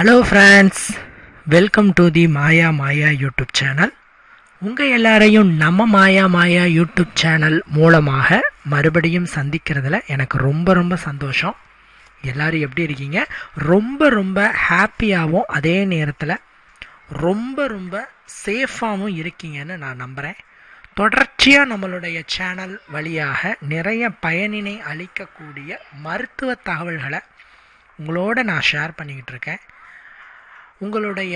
Hello friends welcome to the Maya Maya YouTube channel உங்கள் எல்லாரையும் நம்ம மாயா மாயா யூடியூப் சேனல் மூலமாக மறுபடியும் சந்திக்கிறதுல எனக்கு ரொம்ப ரொம்ப சந்தோஷம். எல்லோரும் எப்படி இருக்கீங்க? ரொம்ப ரொம்ப ஹாப்பியாகவும் அதே நேரத்தில் ரொம்ப ரொம்ப சேஃபாகவும் இருக்கீங்கன்னு நான் நம்புகிறேன் தொடர்ச்சியாக நம்மளுடைய சேனல் வழியாக நிறைய பயனினை அளிக்கக்கூடிய மருத்துவ தகவல்களை உங்களோட நான் ஷேர் பண்ணிக்கிட்டு இருக்கேன். உங்களுடைய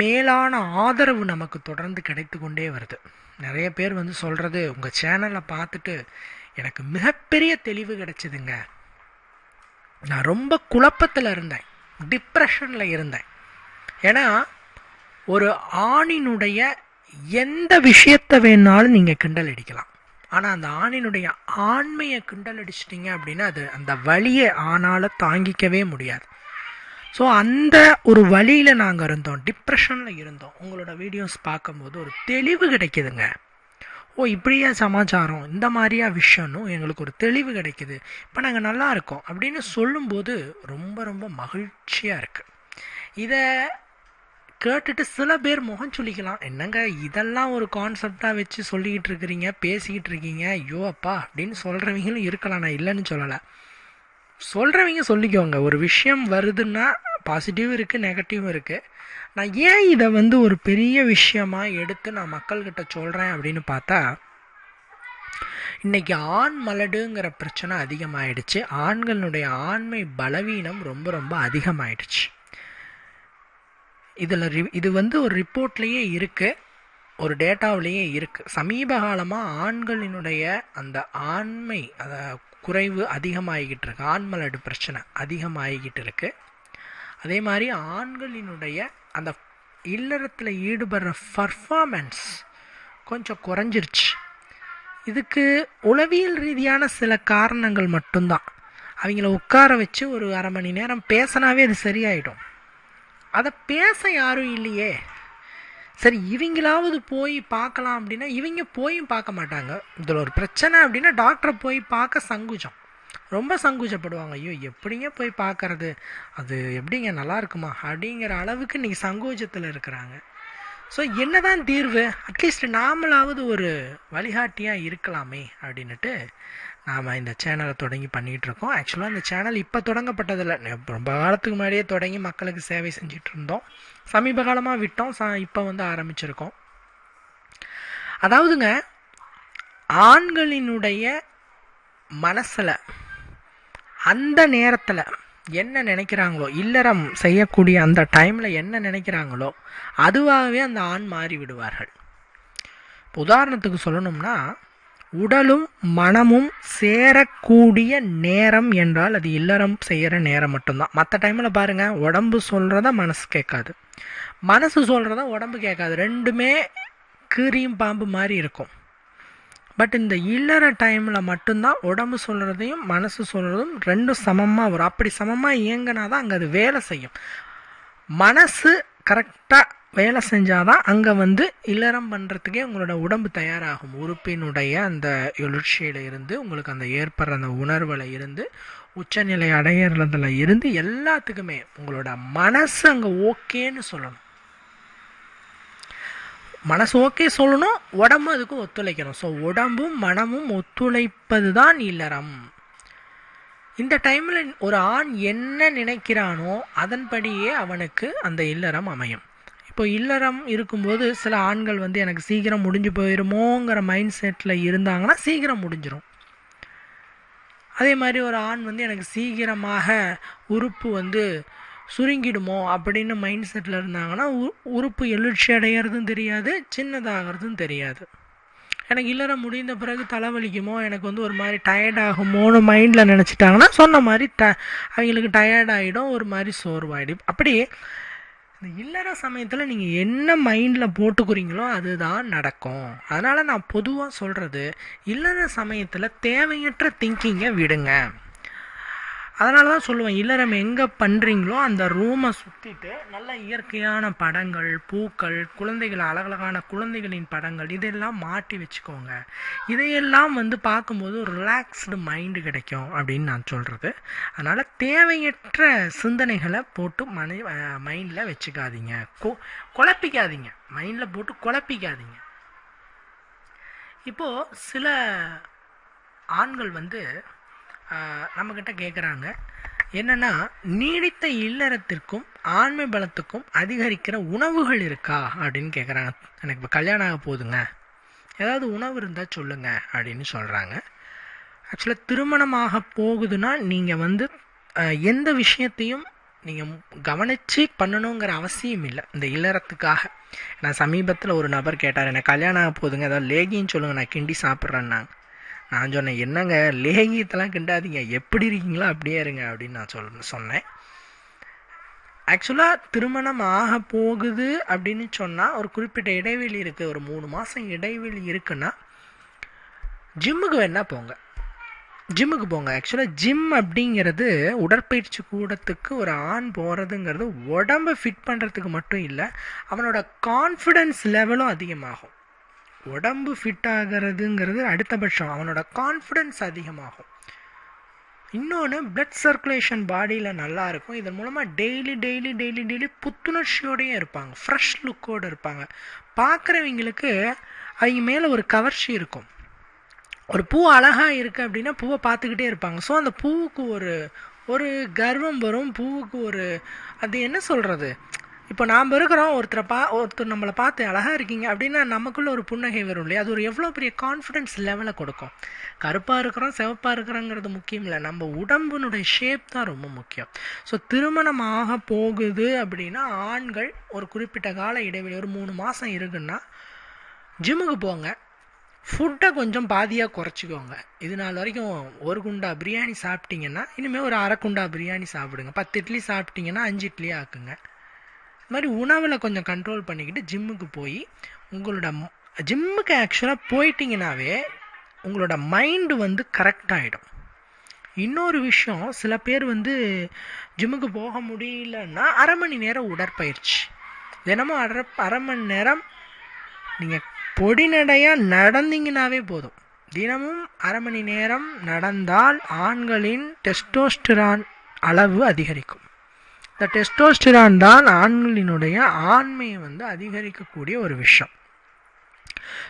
மேலான ஆதரவு நமக்கு தொடர்ந்து கிடைத்து கொண்டே வருது. நிறைய பேர் வந்து சொல்கிறது உங்கள் சேனலை பார்த்துட்டு எனக்கு மிகப்பெரிய தெளிவு கிடைச்சிதுங்க. நான் ரொம்ப குழப்பத்தில் இருந்தேன். டிப்ரெஷனில் இருந்தேன். ஏன்னா ஒரு ஆணினுடைய எந்த விஷயத்தை வேணாலும் நீங்கள் கிண்டல் அடிக்கலாம். ஆனால் அந்த ஆணினுடைய ஆண்மையை கிண்டல் அடிச்சிட்டிங்க அப்படின்னா அது அந்த வழியை ஆணால் தாங்கிக்கவே முடியாது. ஸோ அந்த ஒரு வழியில் நாங்கள் இருந்தோம். டிப்ரெஷனில் இருந்தோம். உங்களோட வீடியோஸ் பார்க்கும்போது ஒரு தெளிவு கிடைக்குதுங்க. ஓ இப்படியா சமாச்சாரம்? இந்த மாதிரியா விஷயம்னு எங்களுக்கு ஒரு தெளிவு கிடைக்குது. இப்போ நாங்கள் நல்லா இருக்கோம் அப்படின்னு சொல்லும்போது ரொம்ப ரொம்ப மகிழ்ச்சியாக இருக்குது இதை கேட்டுட்டு சில பேர் முகம் சொல்லிக்கலாம் என்னங்க இதெல்லாம் ஒரு கான்செப்டாக வச்சு சொல்லிக்கிட்டு இருக்கிறீங்க பேசிக்கிட்டு இருக்கீங்க? ஐயோ அப்பா அப்படின்னு சொல்கிறவங்களும் இருக்கலாம். நான் இல்லைன்னு சொல்லலை. சொல்கிறவங்க சொல்லிக்கோங்க. ஒரு விஷயம் வருதுன்னா பாசிட்டிவும் இருக்குது நெகட்டிவும் இருக்குது நான் ஏன் இதை வந்து ஒரு பெரிய விஷயமாக எடுத்து நான் மக்கள்கிட்ட சொல்கிறேன் அப்படின்னு பார்த்தா இன்றைக்கி ஆண் மலடுங்கிற பிரச்சனை அதிகமாகிடுச்சு ஆண்களுடைய ஆண்மை பலவீனம் ரொம்ப ரொம்ப அதிகமாகிடுச்சு இதில் இது வந்து ஒரு ரிப்போர்ட்லேயே இருக்குது ஒரு டேட்டாவிலேயே இருக்குது சமீப காலமாக ஆண்களினுடைய அந்த ஆண்மை அதை குறைவு அதிகமாகிக்கிட்டு இருக்கு. ஆண்மலடு பிரச்சனை அதிகமாகிக்கிட்டு இருக்குது அதே மாதிரி ஆண்களினுடைய அந்த இல்லறத்தில் ஈடுபடுற பர்ஃபார்மன்ஸ் கொஞ்சம் குறைஞ்சிருச்சு. இதுக்கு உளவியல் ரீதியான சில காரணங்கள் மட்டும்தான். அவங்கள உட்கார வச்சு ஒரு அரை மணி நேரம் பேசினாவே அது சரியாயிடும். அதை பேச யாரும் இல்லையே. சரி இவங்களாவது போய் பார்க்கலாம் அப்படின்னா இவங்க போயும் பார்க்க மாட்டாங்க. இதில் ஒரு பிரச்சனை அப்படின்னா டாக்டரை போய் பார்க்க சங்குச்சம் ரொம்ப சங்கோச்சப்படுவாங்க ஐயோ எப்படிங்க போய் பார்க்கறது? அது எப்படிங்க நல்லா இருக்குமா? அப்படிங்கிற அளவுக்கு இன்றைக்கி சங்கோச்சத்தில் இருக்கிறாங்க. ஸோ என்னதான் தீர்வு? அட்லீஸ்ட் நாமளாவது ஒரு வழிகாட்டியாக இருக்கலாமே அப்படின்னுட்டு நாம் இந்த சேனலை தொடங்கி பண்ணிகிட்டு இருக்கோம். ஆக்சுவலாக இந்த சேனல் இப்போ தொடங்கப்பட்டதில்லை. ரொம்ப காலத்துக்கு முன்னாடியே தொடங்கி மக்களுக்கு சேவை செஞ்சுட்டு இருந்தோம். சமீப காலமாக விட்டோம். ச இப்போ வந்து ஆரம்பிச்சிருக்கோம். அதாவதுங்க ஆண்களினுடைய மனசில் அந்த நேரத்தில் என்ன நினைக்கிறாங்களோ இல்லறம் செய்யக்கூடிய அந்த டைமில் என்ன நினைக்கிறாங்களோ அதுவாகவே அந்த ஆண் மாறி விடுவார்கள். உதாரணத்துக்கு சொல்லணும்னா உடலும் மனமும் சேரக்கூடிய நேரம் என்றால் அது இல்லறம் செய்கிற நேரம் மட்டும்தான். மற்ற டைமில் பாருங்கள் உடம்பு சொல்கிறத மனசு கேட்காது. மனசு சொல்கிறத உடம்பு கேட்காது. ரெண்டுமே கீரியும் பாம்பு மாதிரி இருக்கும். பட் இந்த இல்லற டைமில் மட்டும்தான் உடம்பு சொல்கிறதையும் மனசு சொல்கிறதும் ரெண்டும் சமமாக வரும். அப்படி சமமாக இயங்கினா தான் அங்கே அது வேலை செய்யும். மனசு கரெக்டாக வேலை செஞ்சாதான் அங்கே வந்து இல்லறம் பண்ணுறதுக்கே உங்களோட உடம்பு தயாராகும். உறுப்பினுடைய அந்த எழுச்சியில் இருந்து உங்களுக்கு அந்த ஏற்படுற அந்த உணர்வில் இருந்து உச்சநிலை அடையிறதுல இருந்து எல்லாத்துக்குமே உங்களோட மனசு அங்கே ஓகேன்னு சொல்லணும். மனசு ஓகே சொல்லணும் உடம்பு அதுக்கும் ஒத்துழைக்கணும். ஸோ உடம்பும் மனமும் ஒத்துழைப்பது தான் இல்லறம். இந்த டைமில் ஒரு ஆண் என்ன நினைக்கிறானோ அதன்படியே அவனுக்கு அந்த இல்லறம் அமையும். இப்போ இல்லறம் இருக்கும்போது சில ஆண்கள் வந்து எனக்கு சீக்கிரம் முடிஞ்சு போயிருமோங்கிற மைண்ட் செட்டில் இருந்தாங்கன்னா சீக்கிரம் முடிஞ்சிடும் அதே மாதிரி ஒரு ஆண் வந்து எனக்கு சீக்கிரமாக உறுப்பு வந்து சுருங்கிடுமோ அப்படின்னு மைண்ட் செட்டில் இருந்தாங்கன்னா உறுப்பு எழுச்சி அடையிறதும் தெரியாது சின்னதாகிறதும் தெரியாது. எனக்கு இல்லற முடிந்த பிறகு தலைவலிக்குமோ எனக்கு வந்து ஒரு மாதிரி டயர்ட் ஆகுமோன்னு மைண்டில் நினச்சிட்டாங்கன்னா சொன்ன மாதிரி ட அவங்களுக்கு டயர்டாகிடும் ஒரு மாதிரி சோர்வாயிடும். அப்படி இந்த இல்லற சமயத்தில் நீங்கள் என்ன மைண்டில் போட்டுக்கிறீங்களோ அதுதான் நடக்கும். அதனால் நான் பொதுவாக சொல்கிறது இல்லற சமயத்தில் தேவையற்ற திங்கிங்கை விடுங்க. அதனால தான் சொல்லுவேன் இல்லறம் எங்கே பண்ணுறீங்களோ அந்த ரூமை சுற்றிட்டு நல்ல இயற்கையான படங்கள் பூக்கள் குழந்தைகள் அழகழகான குழந்தைகளின் படங்கள் இதெல்லாம் மாட்டி வச்சுக்கோங்க. இதையெல்லாம் வந்து பார்க்கும்போது ஒரு ரிலாக்ஸ்டு மைண்டு கிடைக்கும் அப்படின்னு நான் சொல்கிறது அதனால் தேவையற்ற சிந்தனைகளை போட்டு மனை மைண்டில் வச்சுக்காதீங்க. கொ குழப்பிக்காதீங்க. மைண்டில் போட்டு குழப்பிக்காதீங்க. இப்போது சில ஆண்கள் வந்து நம்மக்கிட்ட கேட்குறாங்க என்னென்னா நீடித்த இல்லறத்திற்கும் ஆண்மை பலத்துக்கும் அதிகரிக்கிற உணவுகள் இருக்கா? அப்படின்னு கேட்குறாங்க எனக்கு இப்போ கல்யாணம் ஆக போகுதுங்க ஏதாவது உணவு இருந்தால் சொல்லுங்க அப்படின்னு சொல்கிறாங்க ஆக்சுவலாக திருமணமாக போகுதுன்னா நீங்கள் வந்து எந்த விஷயத்தையும் நீங்கள் கவனித்து பண்ணணுங்கிற அவசியம் இல்லை இந்த இல்லறத்துக்காக. நான் சமீபத்தில் ஒரு நபர் கேட்டார் எனக்கு கல்யாணம் ஆக போகுதுங்க ஏதாவது லேகின்னு சொல்லுங்கள் நான் கிண்டி சாப்பிட்றேன்னாங்க. நான் சொன்னேன் என்னங்க லேகியத்தெல்லாம் கிண்டாதீங்க எப்படி இருக்கீங்களோ அப்படியே இருங்க அப்படின்னு நான் சொல் சொன்னேன். ஆக்சுவலாக திருமணம் ஆக போகுது அப்படின்னு சொன்னால் ஒரு குறிப்பிட்ட இடைவெளி இருக்குது ஒரு மூணு மாதம் இடைவெளி இருக்குன்னா ஜிம்முக்கு வேணால் போங்க. ஜிம்முக்கு போங்க. ஆக்சுவலாக ஜிம் அப்படிங்கிறது உடற்பயிற்சி கூடத்துக்கு ஒரு ஆண் போகிறதுங்கிறது உடம்பை ஃபிட் பண்ணுறதுக்கு மட்டும் இல்லை அவனோட கான்ஃபிடென்ஸ் லெவலும் அதிகமாகும். உடம்பு ஃபிட் ஆகிறதுங்கிறது அடுத்தபட்சம். அவனோட கான்ஃபிடென்ஸ் அதிகமாகும். இன்னொன்று பிளட் சர்க்குலேஷன் பாடியில் நல்லா இருக்கும். இதன் மூலமாக டெய்லி டெய்லி டெய்லி டெய்லி புத்துணர்ச்சியோடையும் இருப்பாங்க. ஃப்ரெஷ் லுக்கோடு இருப்பாங்க. பார்க்குறவங்களுக்கு அவங்க மேலே ஒரு கவர்ச்சி இருக்கும். ஒரு பூ அழகாக இருக்குது அப்படின்னா பூவை பார்த்துக்கிட்டே இருப்பாங்க. ஸோ அந்த பூவுக்கு ஒரு ஒரு கர்வம் வரும். பூவுக்கு ஒரு அது என்ன சொல்கிறது இப்போ நாம் இருக்கிறோம் ஒருத்தரை பா ஒருத்தர் நம்மளை பார்த்து அழகாக இருக்கீங்க அப்படின்னா நமக்குள்ள ஒரு புன்னகை வரும் இல்லையா? அது ஒரு எவ்வளோ பெரிய கான்ஃபிடென்ஸ் லெவலை கொடுக்கும். கருப்பாக இருக்கிறோம் சிவப்பாக இருக்கிறோங்கிறது முக்கியம் இல்லை. நம்ம உடம்பினுடைய ஷேப் தான் ரொம்ப முக்கியம். ஸோ திருமணம் ஆக போகுது அப்படின்னா ஆண்கள் ஒரு குறிப்பிட்ட கால இடைவெளி ஒரு மூணு மாதம் இருக்குன்னா ஜிம்முக்கு போங்க. ஃபுட்டை கொஞ்சம் பாதியாக குறைச்சிக்கோங்க. இது நாள் வரைக்கும் ஒரு குண்டா பிரியாணி சாப்பிட்டீங்கன்னா இனிமேல் ஒரு அரை குண்டா பிரியாணி சாப்பிடுங்க. பத்து இட்லி சாப்பிட்டீங்கன்னா அஞ்சு இட்லி ஆக்குங்க. இது மாதிரி உணவில் கொஞ்சம் கண்ட்ரோல் பண்ணிக்கிட்டு ஜிம்முக்கு போய் உங்களோட ஜிம்முக்கு ஆக்சுவலாக போயிட்டிங்கனாவே உங்களோட மைண்டு வந்து கரெக்ட் ஆகிடும் இன்னொரு விஷயம் சில பேர் வந்து ஜிம்முக்கு போக முடியலன்னா அரை மணி நேரம் உடற்பயிற்சி. தினமும் அரை அரை மணி நேரம் நீங்கள் பொடிநடையாக நடந்தீங்கனாவே போதும். தினமும் அரை மணி நேரம் நடந்தால் ஆண்களின் டெஸ்டோஸ்டிரான் அளவு அதிகரிக்கும். இந்த டெஸ்டோஸ்டிரான் தான் ஆண்களினுடைய ஆண்மையை வந்து அதிகரிக்கக்கூடிய ஒரு விஷயம்.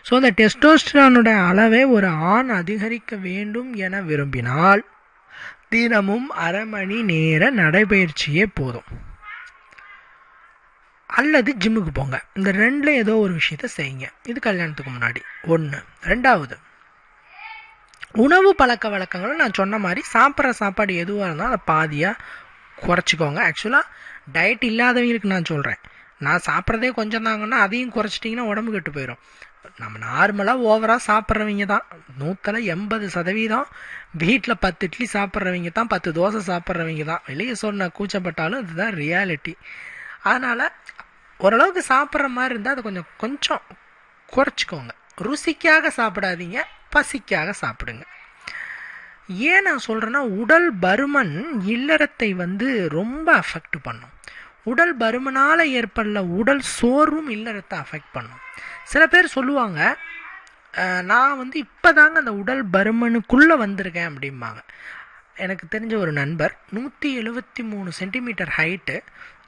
ஸோ இந்த டெஸ்டோஸ்டிரானுடைய அளவை ஒரு ஆண் அதிகரிக்க வேண்டும் என விரும்பினால் தினமும் அரை மணி நேர நடைபயிற்சியே போதும். அல்லது ஜிம்முக்கு போங்க. இந்த ரெண்டில் ஏதோ ஒரு விஷயத்த செய்யுங்க. இது கல்யாணத்துக்கு முன்னாடி. ஒன்று ரெண்டாவது உணவு பழக்க வழக்கங்களும் நான் சொன்ன மாதிரி சாப்பிட்ற சாப்பாடு எதுவாக இருந்தாலும் அதை பாதியாக குறைச்சிக்கோங்க. ஆக்சுவலாக டயட் இல்லாதவங்களுக்கு நான் சொல்கிறேன் நான் சாப்பிட்றதே கொஞ்சம் தாங்கன்னா அதையும் குறைச்சிட்டிங்கன்னா உடம்பு கெட்டு போயிடும் நம்ம நார்மலாக ஓவராக சாப்பிட்றவங்க தான். நூற்றில் எண்பது சதவீதம் வீட்டில் பத்து இட்லி சாப்பிட்றவங்க தான் பத்து தோசை சாப்பிட்றவங்க தான். வெளியே சொன்ன கூச்சப்பட்டாலும் இதுதான் ரியாலிட்டி அதனால் ஓரளவுக்கு சாப்பிட்ற மாதிரி இருந்தால் அதை கொஞ்சம் கொஞ்சம் குறைச்சிக்கோங்க. ருசிக்காக சாப்பிடாதீங்க பசிக்காக சாப்பிடுங்க. ஏன் நான் சொல்கிறேன்னா உடல் பருமன் இல்லறத்தை வந்து ரொம்ப அஃபெக்ட் பண்ணும். உடல் பருமனால் ஏற்படல உடல் சோர்வும் இல்லறத்தை அஃபெக்ட் பண்ணும். சில பேர் சொல்லுவாங்க நான் வந்து இப்போ தாங்க அந்த உடல் பருமனுக்குள்ளே வந்திருக்கேன் அப்படிம்பாங்க. எனக்கு தெரிஞ்ச ஒரு நண்பர் நூற்றி எழுபத்தி மூணு சென்டிமீட்டர் ஹைட்டு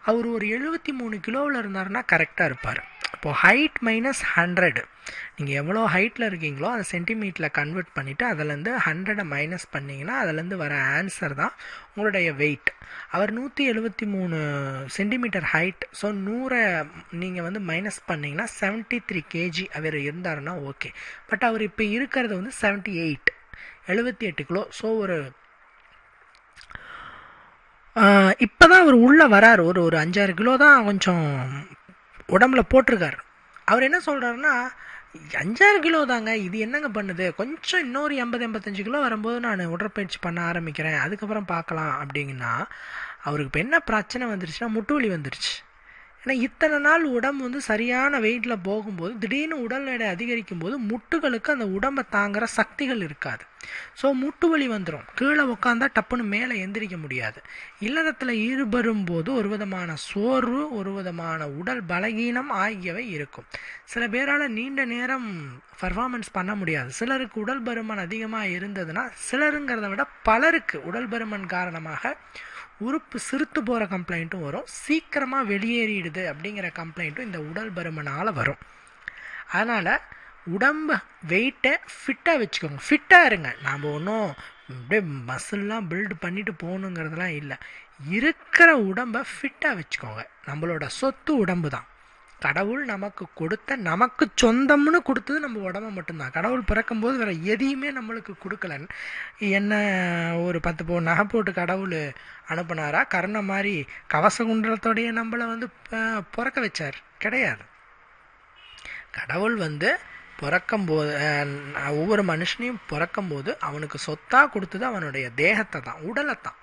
அவர் ஒரு எழுபத்தி மூணு கிலோவில் இருந்தாருன்னா கரெக்டாக இருப்பார். இப்போது ஹைட் மைனஸ் ஹண்ட்ரடு நீங்கள் எவ்வளோ ஹைட்டில் இருக்கீங்களோ அதை சென்டிமீட்டரில் கன்வெர்ட் பண்ணிவிட்டு அதிலேருந்து ஹண்ட்ரடை மைனஸ் பண்ணிங்கன்னா அதுலேருந்து வர ஆன்சர் தான் உங்களுடைய வெயிட் அவர் நூற்றி எழுபத்தி மூணு சென்டிமீட்டர் ஹைட் ஸோ நூறை நீங்கள் வந்து மைனஸ் பண்ணிங்கன்னா செவன்ட்டி த்ரீ கேஜி அவர் இருந்தாருன்னா ஓகே பட் அவர் இப்போ இருக்கிறது வந்து செவன்ட்டி எயிட் எழுபத்தி எட்டு கிலோ ஸோ ஒரு இப்போ தான் அவர் உள்ளே வராரு. ஒரு ஒரு அஞ்சாறு கிலோ தான் கொஞ்சம் உடம்புல போட்டிருக்காரு. அவர் என்ன சொல்கிறாருன்னா அஞ்சாறு கிலோ தாங்க இது என்னங்க பண்ணுது? கொஞ்சம் இன்னொரு எண்பது எண்பத்தஞ்சு கிலோ வரும்போது நான் உடற்பயிற்சி பண்ண ஆரம்பிக்கிறேன். அதுக்கப்புறம் பார்க்கலாம் அப்படிங்கன்னா அவருக்கு இப்போ என்ன பிரச்சனை வந்துருச்சுன்னா முட்டு வலி வந்துருச்சு. ஏன்னா இத்தனை நாள் உடம்பு வந்து சரியான வெயிட்டில் போகும்போது திடீர்னு உடல் எடை அதிகரிக்கும் போது முட்டுகளுக்கு அந்த உடம்பை தாங்குகிற சக்திகள் இருக்காது. ஸோ முட்டு வலி வந்துடும் கீழே உட்காந்தா டப்புன்னு மேலே எந்திரிக்க முடியாது. இல்லறத்தில் ஈடுபடும் போது ஒரு விதமான சோர்வு ஒரு விதமான உடல் பலகீனம் ஆகியவை இருக்கும். சில பேரால் நீண்ட நேரம் பர்ஃபார்மன்ஸ் பண்ண முடியாது. சிலருக்கு உடல் பருமன் அதிகமாக இருந்ததுன்னா சிலருங்கிறத விட பலருக்கு உடல் பருமன் காரணமாக உறுப்பு சிறுத்து போகிற கம்ப்ளைண்ட்டும் வரும். சீக்கிரமாக வெளியேறிடுது அப்படிங்கிற கம்ப்ளைண்ட்டும் இந்த உடல் பருமனால் வரும். அதனால் உடம்பு வெயிட்டை ஃபிட்டாக வச்சுக்கோங்க. ஃபிட்டாக இருங்க. நாம் ஒன்றும் அப்படியே மசில்லாம் பில்டு பண்ணிட்டு போகணுங்கிறதுலாம் இல்லை. இருக்கிற உடம்பை ஃபிட்டாக வச்சுக்கோங்க. நம்மளோட சொத்து உடம்பு தான் கடவுள் நமக்கு கொடுத்த நமக்கு சொந்தம்னு கொடுத்தது நம்ம உடம்ப மட்டும்தான். கடவுள் பிறக்கும்போது வேறு எதையுமே நம்மளுக்கு கொடுக்கல. என்ன ஒரு பத்து போ நகை போட்டு கடவுள் அனுப்புனாரா? கருணை மாதிரி கவச குண்டலத்தோடைய நம்மளை வந்து பிறக்க வச்சார். கிடையாது. கடவுள் வந்து பிறக்கும்போது ஒவ்வொரு மனுஷனையும் பிறக்கும்போது அவனுக்கு சொத்தாக கொடுத்தது அவனுடைய தேகத்தை தான் உடலை தான்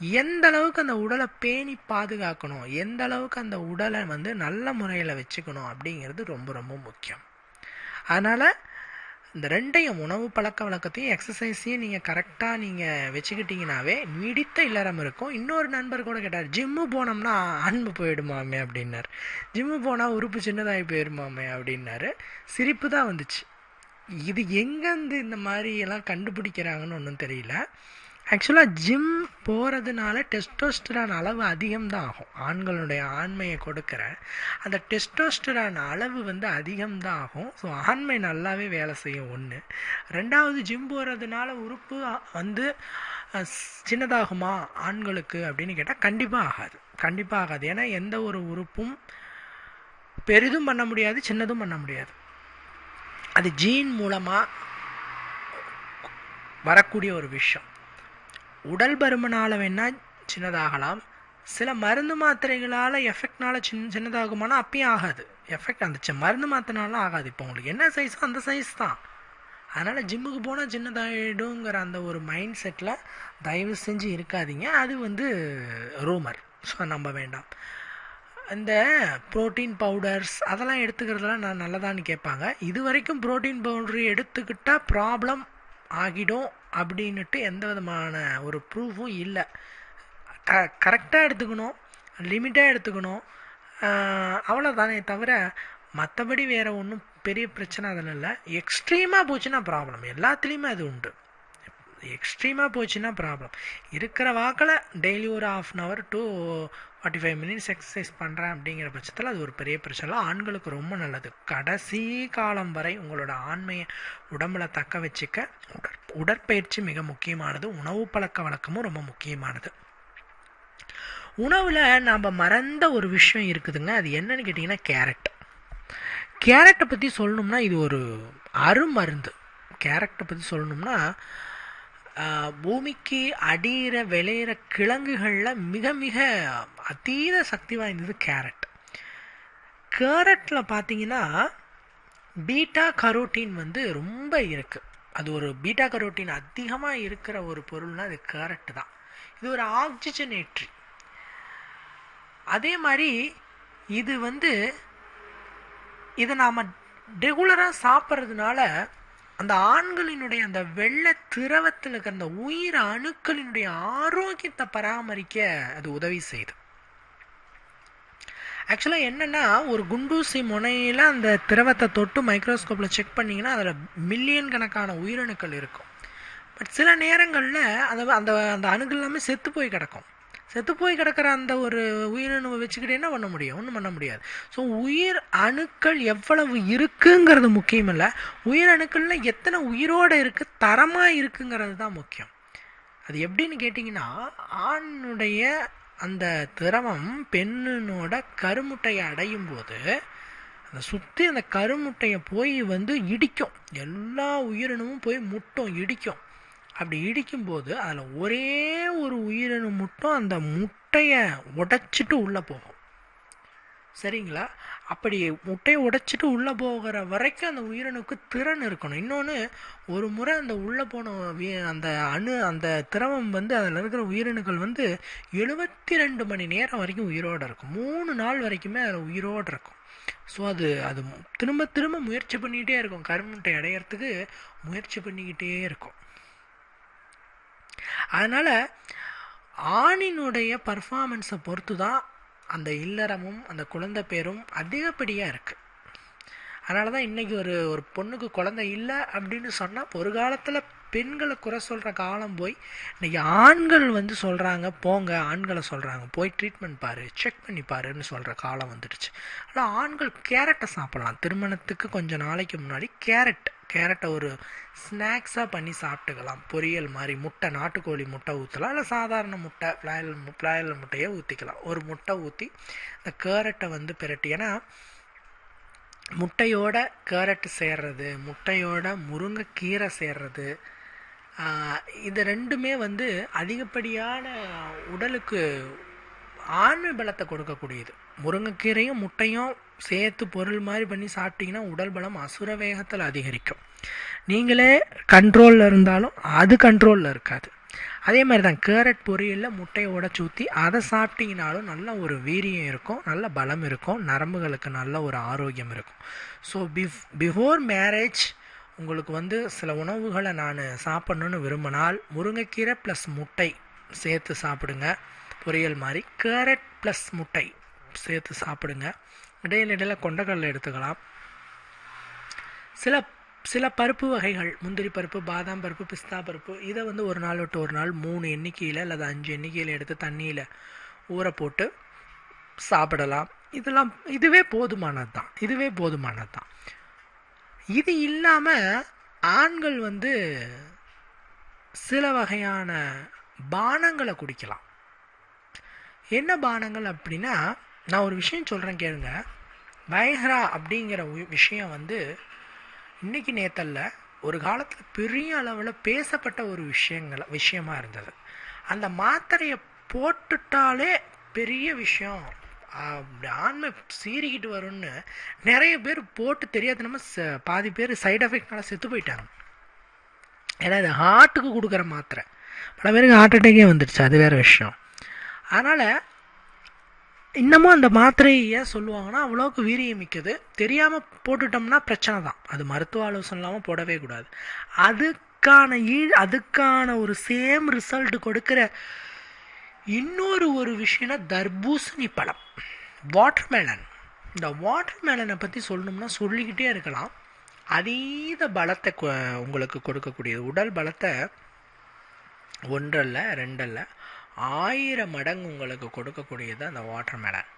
எந்த அளவுக்கு அந்த உடலை பேணி பாதுகாக்கணும் எந்த அளவுக்கு அந்த உடலை வந்து நல்ல முறையில் வச்சுக்கணும் அப்படிங்கிறது ரொம்ப ரொம்ப முக்கியம். அதனால் இந்த ரெண்டையும் உணவு பழக்க வழக்கத்தையும் எக்ஸசைஸையும் நீங்கள் கரெக்டாக நீங்கள் வச்சுக்கிட்டீங்கனாவே நீடித்த இல்லறம் இருக்கும். இன்னொரு நண்பர் கூட கேட்டார் ஜிம்மு போனோம்னா அன்பு போயிடுமாமே அப்படின்னார். ஜிம்மு போனால் உறுப்பு சின்னதாகி போயிடுமாமே அப்படின்னாரு. சிரிப்பு தான் வந்துச்சு. இது எங்கேருந்து இந்த மாதிரி எல்லாம் கண்டுபிடிக்கிறாங்கன்னு ஒன்றும் தெரியல. ஆக்சுவலாக ஜிம் போகிறதுனால டெஸ்டோஸ்டரான் அளவு அதிகம்தான் ஆகும் ஆண்களுடைய ஆண்மையை கொடுக்குற அந்த டெஸ்டோஸ்டரான் அளவு வந்து அதிகம்தான் ஆகும் ஸோ ஆண்மை நல்லாவே வேலை செய்யும் ஒன்று ரெண்டாவது ஜிம் போகிறதுனால உறுப்பு வந்து சின்னதாகுமா ஆண்களுக்கு அப்படின்னு கேட்டால் கண்டிப்பாக ஆகாது. கண்டிப்பாக ஆகாது. ஏன்னா எந்த ஒரு உறுப்பும் பெரிதும் பண்ண முடியாது சின்னதும் பண்ண முடியாது. அது ஜீன் மூலமாக வரக்கூடிய ஒரு விஷயம். உடல் பருமனால் வேணால் சின்னதாகலாம். சில மருந்து மாத்திரைகளால் எஃபெக்ட்னால சின்ன சின்னதாகுமானா அப்பயும் ஆகாது. எஃபெக்ட் அந்த மருந்து மாத்திரைனால ஆகாது. இப்போ உங்களுக்கு என்ன சைஸோ அந்த சைஸ் தான். அதனால் ஜிம்முக்கு போனால் சின்னதாகிடுங்கிற அந்த ஒரு மைண்ட் செட்டில் தயவு செஞ்சு இருக்காதீங்க. அது வந்து ரூமர் ஸோ நம்ப வேண்டாம். இந்த ப்ரோட்டீன் பவுடர்ஸ் அதெல்லாம் எடுத்துக்கிறதுலாம் நான் நல்லதான்னு கேட்பாங்க. இது வரைக்கும் ப்ரோட்டீன் பவுடர் எடுத்துக்கிட்டால் ப்ராப்ளம் ஆகிடும். அப்படின்னுட்டு எந்த விதமான ஒரு ப்ரூஃபும் இல்லை. க கரெக்டாக எடுத்துக்கணும் லிமிட்டாக எடுத்துக்கணும் அவ்வளோதானே தவிர மற்றபடி வேறு ஒன்றும் பெரிய பிரச்சனை அதில் இல்லை. எக்ஸ்ட்ரீமாக போச்சுன்னா ப்ராப்ளம் எல்லாத்துலேயுமே அது உண்டு. எக்ஸ்ட்ரீமாக போச்சுன்னா ப்ராப்ளம் இருக்கிற வாக்கில் டெய்லி ஒரு half an hour to forty five minutes exercise பண்ணுறேன் அப்படிங்கிற பட்சத்தில் அது ஒரு பெரிய பிரச்சனை ஆண்களுக்கு ரொம்ப நல்லது. கடைசி காலம் வரை உங்களோட ஆண்மையை உடம்புல தக்க வச்சுக்க உடற் உடற்பயிற்சி மிக முக்கியமானது. உணவு பழக்க வழக்கமும் ரொம்ப முக்கியமானது. உணவில் நாம் மறந்த ஒரு விஷயம் இருக்குதுங்க. அது என்னன்னு கேட்டிங்கன்னா கேரட். கேரட்டை பற்றி சொல்லணும்னா இது ஒரு அருமருந்து. கேரட்டை பற்றி சொல்லணும்னா பூமிக்கு அடியிற விளையிற கிழங்குகளில் மிக மிக அதீத சக்தி வாய்ந்தது கேரட். கேரட்டில் பார்த்தீங்கன்னா பீட்டா கரோட்டின் வந்து ரொம்ப இருக்குது அது ஒரு பீட்டா கரோட்டின் அதிகமாக இருக்கிற ஒரு பொருள்னால் அது கேரட்டு தான். இது ஒரு ஆக்சிஜனேட்ரி அதே மாதிரி இது வந்து இதை நாம் ரெகுலராக சாப்பிட்றதுனால அந்த ஆண்களினுடைய அந்த வெள்ளை திரவத்தில் இருக்கிற அந்த உயிர் அணுக்களினுடைய ஆரோக்கியத்தை பராமரிக்க அது உதவி செய்யுது. ஆக்சுவலாக என்னென்னா ஒரு குண்டூசி முனையில் அந்த திரவத்தை தொட்டு மைக்ரோஸ்கோப்பில் செக் பண்ணிங்கன்னா அதில் மில்லியன் கணக்கான உயிரணுக்கள் இருக்கும். பட் சில நேரங்களில் அந்த அந்த அந்த அணுக்கள் எல்லாமே செத்து போய் கிடக்கும். செத்து போய் கிடக்கிற அந்த ஒரு உயிரணுவை வச்சுக்கிட்டு என்ன பண்ண முடியும்? ஒன்றும் பண்ண முடியாது. ஸோ உயிர் அணுக்கள் எவ்வளவு இருக்குங்கிறது முக்கியம் இல்லை. உயிர் அணுக்களில் எத்தனை உயிரோடு இருக்குது தரமாக இருக்குங்கிறது தான் முக்கியம். அது எப்படின்னு கேட்டிங்கன்னா ஆணுடைய அந்த திரவம் பெண்ணினோட கருமுட்டையை அடையும் போது அந்த சுற்றி அந்த கருமுட்டையை போய் வந்து இடிக்கும். எல்லா உயிரினமும் போய் முட்டும் இடிக்கும். அப்படி இடிக்கும்போது அதில் ஒரே ஒரு உயிரினம் மட்டும் அந்த முட்டையை உடைச்சிட்டு உள்ளே போகும். சரிங்களா? அப்படி முட்டையை உடைச்சிட்டு உள்ளே போகிற வரைக்கும் அந்த உயிரணுக்கு திறன் இருக்கணும். இன்னொன்று ஒரு முறை அந்த உள்ளே போன அந்த அணு அந்த திரவம் வந்து அதில் இருக்கிற உயிரணுக்கள் வந்து எழுபத்தி ரெண்டு மணி நேரம் வரைக்கும் உயிரோடு இருக்கும். மூணு நாள் வரைக்குமே அதில் உயிரோடு இருக்கும். ஸோ அது அது திரும்ப திரும்ப முயற்சி பண்ணிக்கிட்டே இருக்கும். கருமுட்டை அடையிறதுக்கு முயற்சி பண்ணிக்கிட்டே இருக்கும். அதனால் ஆணினுடைய பர்ஃபார்மன்ஸை பொறுத்து தான் அந்த இல்லறமும் அந்த குழந்தை பேரும் அதிகப்படியாக இருக்குது அதனால தான் இன்றைக்கி ஒரு ஒரு பொண்ணுக்கு குழந்தை இல்லை அப்படின்னு சொன்னால் ஒரு காலத்தில் பெண்களை குறை சொல்கிற காலம் போய் இன்றைக்கி ஆண்கள் வந்து சொல்கிறாங்க போங்க ஆண்களை சொல்கிறாங்க போய் ட்ரீட்மெண்ட் பாரு செக் பண்ணி பாருன்னு சொல்கிற காலம் வந்துடுச்சு. ஆனால் ஆண்கள் கேரட்டை சாப்பிட்லாம். திருமணத்துக்கு கொஞ்சம் நாளைக்கு முன்னாடி கேரட் கேரட்டை ஒரு ஸ்நாக்ஸாக பண்ணி சாப்பிட்டுக்கலாம். பொரியல் மாதிரி முட்டை நாட்டுக்கோழி முட்டை ஊற்றலாம் இல்லை சாதாரண முட்டை ஃப்ளாயல் ஃப்ளாயல் முட்டையை ஊற்றிக்கலாம் ஒரு முட்டை ஊற்றி இந்த கேரட்டை வந்து பிரட்டி ஏன்னா முட்டையோட கேரட் சேர்றது முட்டையோட முருங்கைக்கீரை சேர்றது இது ரெண்டுமே வந்து அதிகப்படியான உடலுக்கு ஆண்மை பலத்தை கொடுக்கக்கூடியது. முருங்கைக்கீரையும் முட்டையும் சேர்த்து பொருள் மாதிரி பண்ணி சாப்பிட்டீங்கன்னா உடல் பலம் அசுர வேகத்தில் அதிகரிக்கும். நீங்களே கண்ட்ரோலில் இருந்தாலும் அது கண்ட்ரோலில் இருக்காது. அதே மாதிரி தான் கேரட் பொரியலில் முட்டையை உடச்சி ஊற்றி அதை சாப்பிட்டீங்கனாலும் நல்ல ஒரு வீரியம் இருக்கும் நல்ல பலம் இருக்கும் நரம்புகளுக்கு நல்ல ஒரு ஆரோக்கியம் இருக்கும். ஸோ பிஃப் பிஃபோர் மேரேஜ் உங்களுக்கு வந்து சில உணவுகளை நான் சாப்பிட்ணுன்னு விரும்பினால் முருங்கைக்கீரை ப்ளஸ் முட்டை சேர்த்து சாப்பிடுங்க. பொரியல் மாதிரி கேரட் ப்ளஸ் முட்டை சேர்த்து சாப்பிடுங்க. இடையில இடையில கொண்டக்கடலை எடுத்துக்கலாம். சில சில பருப்பு வகைகள் முந்திரி பருப்பு பாதாம் பருப்பு பிஸ்தா பருப்பு இதை வந்து ஒரு நாள் விட்டு ஒரு நாள் மூணு எண்ணிக்கையில் அல்லது அஞ்சு எண்ணிக்கையில் எடுத்து தண்ணியில் ஊற போட்டு சாப்பிடலாம். இதெல்லாம் இதுவே போதுமானது தான். இதுவே போதுமானது தான். இது இல்லாமல் ஆண்கள் வந்து சில வகையான பானங்களை குடிக்கலாம். என்ன பானங்கள் அப்படின்னா நான் ஒரு விஷயம் சொல்கிறேன் கேளுங்க. வைஹரா அப்படிங்கிற உ- விஷயம் வந்து இன்னைக்கு நேத்தல்ல ஒரு காலத்தில் பெரிய அளவில் பேசப்பட்ட ஒரு விஷயங்கள் விஷயமா இருந்தது. அந்த மாத்திரையை போட்டுட்டாலே பெரிய விஷயம். ஆண்மை சீறிக்கிட்டு வரும்னு நிறைய பேர் போட்டு தெரியாதனமா ச- பாதி பேர் சைடு எஃபெக்ட்னால செத்து போயிட்டாங்க. ஏன்னா இது ஹார்ட்டுக்கு கொடுக்குற மாத்திரை. பல பேருக்கு ஹார்ட் அட்டாக்கே வந்துடுச்சு அது வேற விஷயம். அதனால் இன்னமும் அந்த மாத்திரையை ஏன் சொல்லுவாங்கன்னா அவ்வளோக்கு வீரியம் மிக்கது. தெரியாமல் போட்டுட்டோம்னா பிரச்சனை தான். அது மருத்துவ ஆலோசனை இல்லாமல் போடவே கூடாது. அதுக்கான ஈ அதுக்கான ஒரு சேம் ரிசல்ட் கொடுக்குற இன்னொரு ஒரு விஷயம்னா தர்பூசணி பழம். வாட்டர்மேலன் இந்த வாட்டர்மேலனை பற்றி சொல்லணும்னா சொல்லிக்கிட்டே இருக்கலாம். அதீத பலத்தை உங்களுக்கு கொடுக்கக்கூடியது. உடல் பலத்தை ஒன்றல்ல ரெண்டல்ல. ஆயிரம் மடங்கு உங்களுக்கு கொடுக்கக்கூடியது அந்த வாட்டர்மெலன்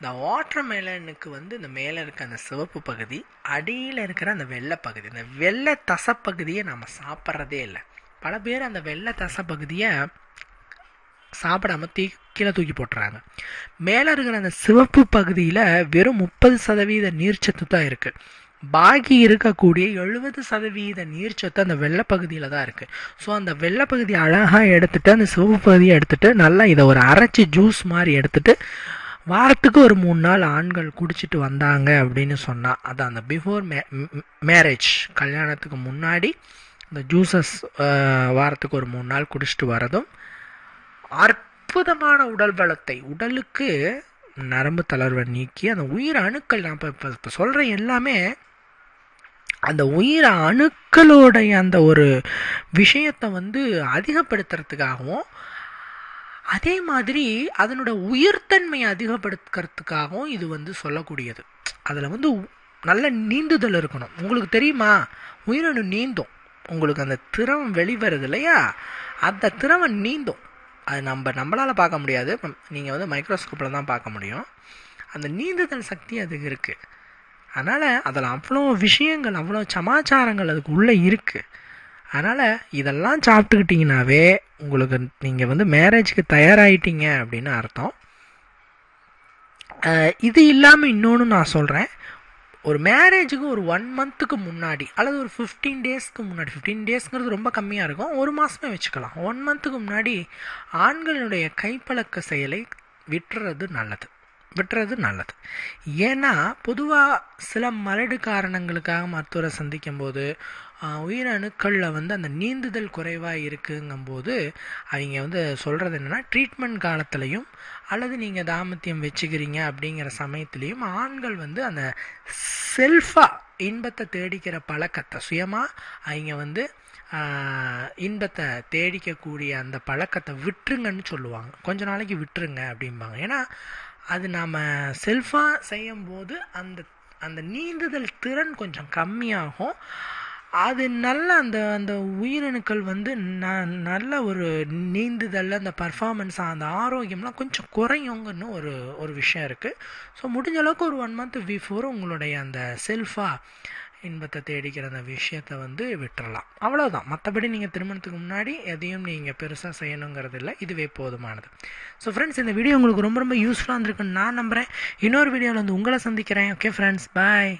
இந்த வாட்டர்மெலனுக்கு வந்து இந்த மேலே இருக்க அந்த சிவப்பு பகுதி அடியில் இருக்கிற அந்த வெள்ளை பகுதி. இந்த வெள்ளை தசப்பகுதியை நம்ம சாப்பிட்றதே இல்லை. பல பேர் அந்த வெள்ளை தசப்பகுதியை சாப்பிடாம தூக்கி கீழே தூக்கி போட்டுறாங்க. மேலே இருக்கிற அந்த சிவப்பு பகுதியில் வெறும் முப்பது சதவீத நீர்ச்சத்து தான் இருக்குது பாக்கி இருக்கக்கூடிய எழுபது சதவீத நீர்ச்சத்து அந்த வெள்ளை பகுதியில் தான் இருக்குது ஸோ அந்த வெள்ளை பகுதியை அழகாக எடுத்துட்டு அந்த சிவப்பு பகுதியை எடுத்துட்டு நல்லா இதை ஒரு அரைச்சி ஜூஸ் மாதிரி எடுத்துட்டு வாரத்துக்கு ஒரு மூணு நாள் ஆண்கள் குடிச்சிட்டு வந்தாங்க அப்படின்னு சொன்னால் அது அந்த பிஃபோர் மே மேரேஜ் கல்யாணத்துக்கு முன்னாடி இந்த ஜூஸஸ் வாரத்துக்கு ஒரு மூணு நாள் குடிச்சிட்டு வரதும் அற்புதமான உடல் பலத்தை உடலுக்கு நரம்பு தளர்வை நீக்கி அந்த உயிர் அணுக்கள் நான் இப்போ இப்போ இப்போ சொல்கிற எல்லாமே அந்த உயிர் அணுக்களோடைய அந்த ஒரு விஷயத்தை வந்து அதிகப்படுத்துறதுக்காகவும் அதே மாதிரி அதனோட உயிர்த்தன்மையை அதிகப்படுத்துறதுக்காகவும் இது வந்து சொல்லக்கூடியது. அதில் வந்து நல்ல நீந்துதல் இருக்கணும். உங்களுக்கு தெரியுமா? உயிரணு நீந்தும். உங்களுக்கு அந்த திரவம் வெளிவருது இல்லையா? அந்த திரவம் நீந்தும். அது நம்ம நம்மளால் பார்க்க முடியாது. நீங்கள் வந்து மைக்ரோஸ்கோப்பில் தான் பார்க்க முடியும். அந்த நீந்துதல் சக்தி அதுக்கு இருக்குது அதனால் அதில் அவ்வளோ விஷயங்கள் அவ்வளோ சமாச்சாரங்கள் அதுக்கு உள்ளே இருக்குது அதனால் இதெல்லாம் சாப்பிட்டுக்கிட்டிங்கனாவே உங்களுக்கு நீங்கள் வந்து மேரேஜுக்கு தயாராகிட்டீங்க அப்படின்னு அர்த்தம். இது இல்லாமல் இன்னொன்று நான் சொல்கிறேன் ஒரு மேரேஜுக்கு ஒரு ஒன் மந்த்துக்கு முன்னாடி அல்லது ஒரு ஃபிஃப்டீன் டேஸ்க்கு முன்னாடி ஃபிஃப்டீன் டேஸ்ங்கிறது ரொம்ப கம்மியாக இருக்கும். ஒரு மாதமே வச்சுக்கலாம். ஒன் மந்த்துக்கு முன்னாடி ஆண்களுடைய கைப்பழக்க செயலை விட்டுறது நல்லது. விட்டுறது நல்லது. ஏன்னா பொதுவாக சில மரடு காரணங்களுக்காக மருத்துவரை சந்திக்கும் போது உயிரணுக்களில் வந்து அந்த நீந்துதல் குறைவாக இருக்குங்கும்போது அவங்க வந்து சொல்கிறது என்னென்னா ட்ரீட்மெண்ட் காலத்துலேயும் அல்லது நீங்கள் தாமத்தியம் வச்சுக்கிறீங்க அப்படிங்கிற சமயத்துலேயும் ஆண்கள் வந்து அந்த செல்ஃபாக இன்பத்தை தேடிக்கிற பழக்கத்தை சுயமாக அவங்க வந்து இன்பத்தை தேடிக்கக்கூடிய அந்த பழக்கத்தை விட்டுருங்கன்னு சொல்லுவாங்க. கொஞ்ச நாளைக்கு விட்டுருங்க அப்படிம்பாங்க. ஏன்னா அது நாம் செல்ஃபாக செய்யும்போது அந்த அந்த நீந்துதல் திறன் கொஞ்சம் கம்மியாகும். அது நல்ல அந்த அந்த உயிரணுக்கள் வந்து ந நல்ல ஒரு நீந்துதல் அந்த பர்ஃபாமன்ஸ் அந்த ஆரோக்கியம்லாம் கொஞ்சம் குறையுங்கன்னு ஒரு ஒரு விஷயம் இருக்குது ஸோ முடிஞ்ச அளவுக்கு ஒரு ஒன் மந்த் பிஃபோர் உங்களுடைய அந்த செல்ஃபாக இன்பத்தை தேடிக்கிற அந்த விஷயத்தை வந்து விட்டுறலாம். அவ்வளோதான் மற்றபடி நீங்கள் திருமணத்துக்கு முன்னாடி எதையும் நீங்கள் பெருசாக செய்யணுங்கிறது இல்லை இதுவே போதுமானது. ஸோ ஃப்ரெண்ட்ஸ் இந்த வீடியோ உங்களுக்கு ரொம்ப ரொம்ப யூஸ்ஃபுல்லாக இருந்திருக்குன்னு நான் நம்புகிறேன் இன்னொரு வீடியோவில் வந்து உங்களை சந்திக்கிறேன். Okay friends bye